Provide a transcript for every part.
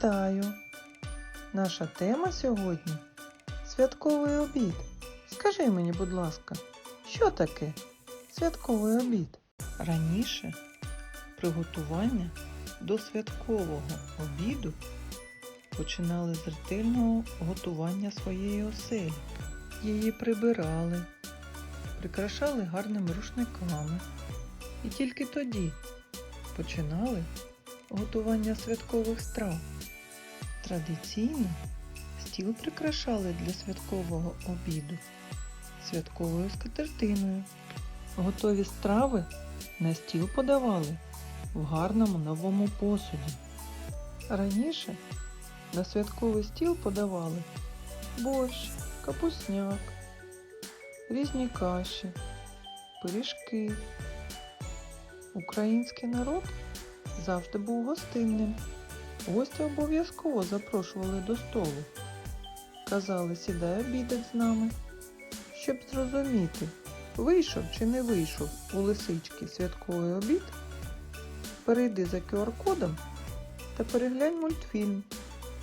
Вітаю! Наша тема сьогодні святковий обід. Скажи мені, будь ласка, що таке святковий обід? Раніше приготування до святкового обіду починали з ретельного готування своєї оселі. Її прибирали, прикрашали гарними рушниками. І тільки тоді починали готування святкових страв. Традиційно стіл прикрашали для святкового обіду святковою скатертиною. Готові страви на стіл подавали в гарному новому посуді. Раніше на святковий стіл подавали борщ, капусняк, різні каші, пиріжки. Український народ завжди був гостинним. Гості обов'язково запрошували до столу. Казали, сідай обідать з нами. Щоб зрозуміти, вийшов чи не вийшов у лисички святковий обід, перейди за QR-кодом та переглянь мультфільм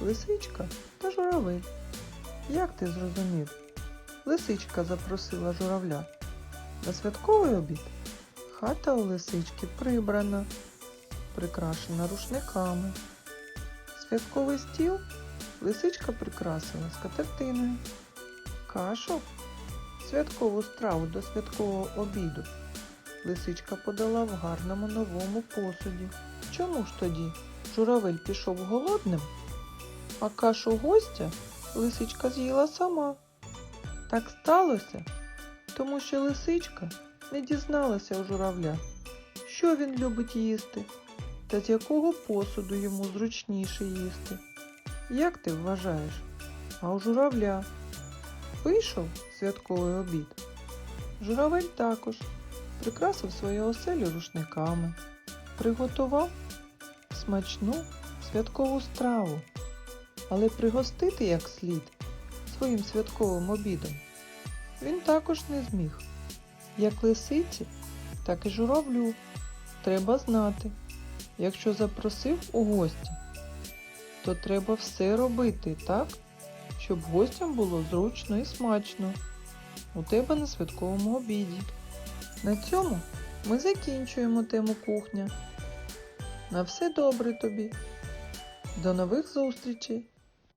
Лисичка та журавель. Як ти зрозумів? Лисичка запросила журавля на святковий обід. Хата у лисички прибрана, прикрашена рушниками. Святковий стіл лисичка прикрасила скатертиною. Кашу, святкову страву до святкового обіду, лисичка подала в гарному новому посуді. Чому ж тоді журавель пішов голодним, а кашу гостя лисичка з'їла сама? Так сталося, тому що лисичка не дізналася у журавля, що він любить їсти та з якого посуду йому зручніше їсти. Як ти вважаєш? А у журавля вийшов святковий обід. Журавель також прикрасив свою оселю рушниками, приготував смачну святкову страву, але пригостити як слід своїм святковим обідом він також не зміг. Як лисиці, так і журавлю треба знати. Якщо запросив у гості, то треба все робити так, щоб гостям було зручно і смачно у тебе на святковому обіді. На цьому ми закінчуємо тему кухня. На все добре тобі. До нових зустрічей!